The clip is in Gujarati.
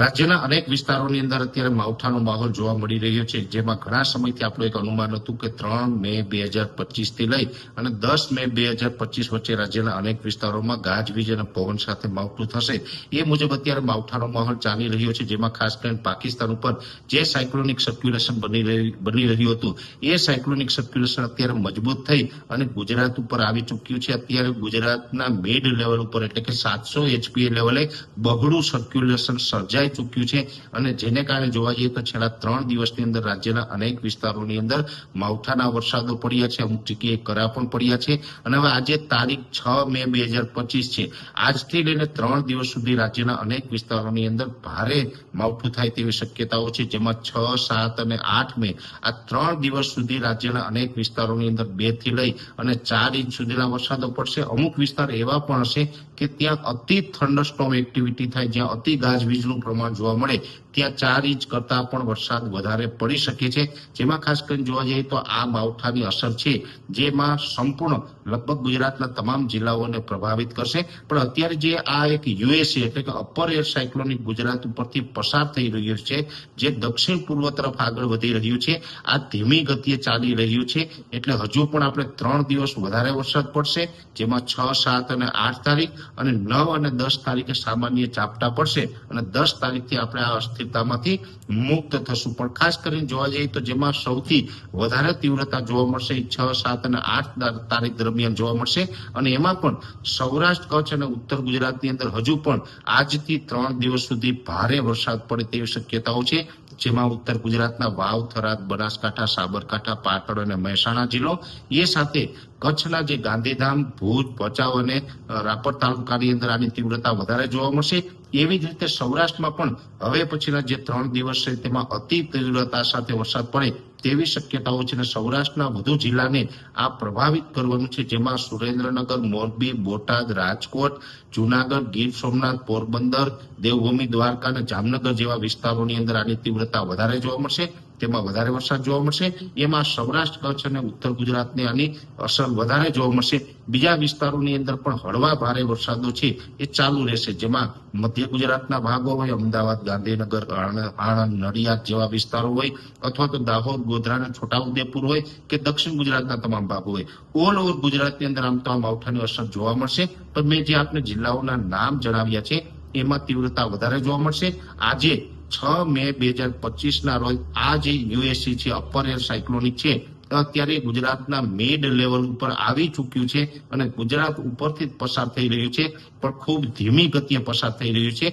રાજ્યના અનેક વિસ્તારોની અંદર અત્યારે માવઠાનો માહોલ જોવા મળી રહ્યો છે, જેમાં ઘણા સમયથી આપણું એક અનુમાન હતું કે ત્રણ મે બે હજાર પચીસથી લઈ અને દસ મે બે હજાર પચીસ વચ્ચે રાજ્યના અનેક વિસ્તારોમાં ગાજવીજ અને પવન સાથે માવઠું થશે. એ મુજબ અત્યારે માવઠાનો માહોલ ચાલી રહ્યો છે, જેમાં ખાસ કરીને પાકિસ્તાન ઉપર જે સાયક્લોનિક સર્ક્યુલેશન બની બની રહ્યું હતું, એ સાયક્લોનિક સર્ક્યુલેશન અત્યારે મજબૂત થઈ અને ગુજરાત ઉપર આવી ચૂક્યું છે. અત્યારે ગુજરાતના મિડ લેવલ ઉપર એટલે કે સાતસો એચપીએ લેવલે બગડું સર્ક્યુલેશન સર્જાઈ ચૂક્યું છે અને જેને કારણે જોવા જઈએ તો છેલ્લા ત્રણ દિવસની અંદર રાજ્યના અનેક વિસ્તારોની અંદર માવઠાના વરસાદો પડ્યા છે, અમુક જગ્યાએ કરા પણ પડ્યા છે અને હવે આજે તારીખ છ મે બે હજાર પચીસ છે. આજથી લઈને ત્રણ દિવસ સુધી રાજ્યના અનેક વિસ્તારોની અંદર ભારે માવઠું થાય તેવી શક્યતાઓ છે, જેમાં છ, સાત અને આઠ મે આ ત્રણ દિવસ સુધી રાજ્યના અનેક વિસ્તારોની અંદર બેથી લઈ અને ચાર ઇંચ સુધીના વરસાદો પડશે. અમુક વિસ્તાર એવા પણ હશે કે ત્યાં અતિ થંડરસ્ટોમ એક્ટિવિટી થાય જ્યાં અતિ ગાજવીજનું પ્રમાણ જોવા મળે. ત્યાં ચાર ઇંચ કરતા પણ વરસાદ વધારે પડી શકે છે. જેમાં ખાસ કરીને જોવા જઈએ તો આ માવઠાની અસર છે, જેમાં સંપૂર્ણ લગભગ ગુજરાતના તમામ જિલ્લાઓને પ્રભાવિત કરશે. પણ અત્યારે જે આ એક યુએસએ એટલે કે અપર એર સાયક્લોનિક ગુજરાત ઉપરથી પસાર થઈ રહ્યું છે, જે દક્ષિણ પૂર્વ તરફ આગળ વધી રહ્યું છે, આ ધીમી ગતિએ ચાલી રહ્યું છે, એટલે હજુ પણ આપણે ત્રણ દિવસ વધારે વરસાદ પડશે, જેમાં છ, સાત અને આઠ તારીખ અને નવ અને દસ તારીખે સામાન્ય ઝાપટા પડશે અને દસ તારીખથી આપણે આ અસ્થિરતામાંથી મુક્ત થશું. પણ ખાસ કરીને જોવા જઈએ તો જેમાં સૌથી વધારે તીવ્રતા જોવા મળશે છ, સાત અને આઠ તારીખ દરમિયાન જોવા મળશે. અને એમાં પણ સૌરાષ્ટ્ર, કચ્છ અને ઉત્તર ગુજરાતની અંદર હજુ પણ આજથી ત્રણ દિવસ સુધી ભારે વરસાદ પડે તેવી શક્યતાઓ છે. જેમાં ઉત્તર ગુજરાતના વાવ થરાદ બનાસકાંઠા, સાબરકાંઠા, પાટણ અને મહેસાણા જિલ્લો. એ સાથે કચ્છના જે ગાંધીધામ, ભુજ, ભચાઉ અને રાપર તાલુકાની અંદર આની તીવ્રતા વધારે જોવા મળશે. એવી જ રીતે સૌરાષ્ટ્રમાં પણ હવે પછીના જે ત્રણ દિવસ છે તેમાં અતિ તીવ્રતા સાથે વરસાદ પડે તેવી શક્યતાઓ છે અને સૌરાષ્ટ્રના વધુ જિલ્લાને આ પ્રભાવિત કરવાનું છે. જેમાં સુરેન્દ્રનગર, મોરબી, બોટાદ, રાજકોટ, જુનાગઢ, ગીર સોમનાથ, પોરબંદર, દેવભૂમિ, દ્વારકા અને જામનગર જેવા વિસ્તારોની અંદર આની તીવ્રતા વધારે જોવા મળશે. તેમાં વધારે વરસાદ જોવા મળશે. એમાં સૌરાષ્ટ્ર, કચ્છ અને ઉત્તર ગુજરાતને આની અસર વધારે જોવા મળશે. બીજા વિસ્તારોની અંદર પણ હળવા ભારે વરસાદો છે એ ચાલુ રહેશે. જેમાં મધ્ય ગુજરાતના ભાગો હોય, અમદાવાદ, ગાંધીનગર, આણંદ નડિયાદ જેવા વિસ્તારો હોય, અથવા તો દાહોદ, ગોધરા અને છોટાઉદેપુર હોય કે દક્ષિણ ગુજરાતના તમામ ભાગો હોય. ઓલ ઓવર ગુજરાતની અંદર આમ તો આ માવઠાની અસર જોવા મળશે. પણ મેં જે આપને જિલ્લાઓના નામ જણાવ્યા છે, એમાં તીવ્રતા વધારે જોવા મળશે. આજે છ મે બે હજાર પચીસ ના રોજ આ જે યુએસસી છે અપર એર સાયક્લોનિક છે અત્યારે ગુજરાતના મેડ લેવલ ઉપર આવી ચૂક્યું છે અને ગુજરાત ઉપરથી પસાર થઈ રહ્યું છે, પણ ખૂબ ધીમી ગતિએ પસાર થઈ રહ્યું છે.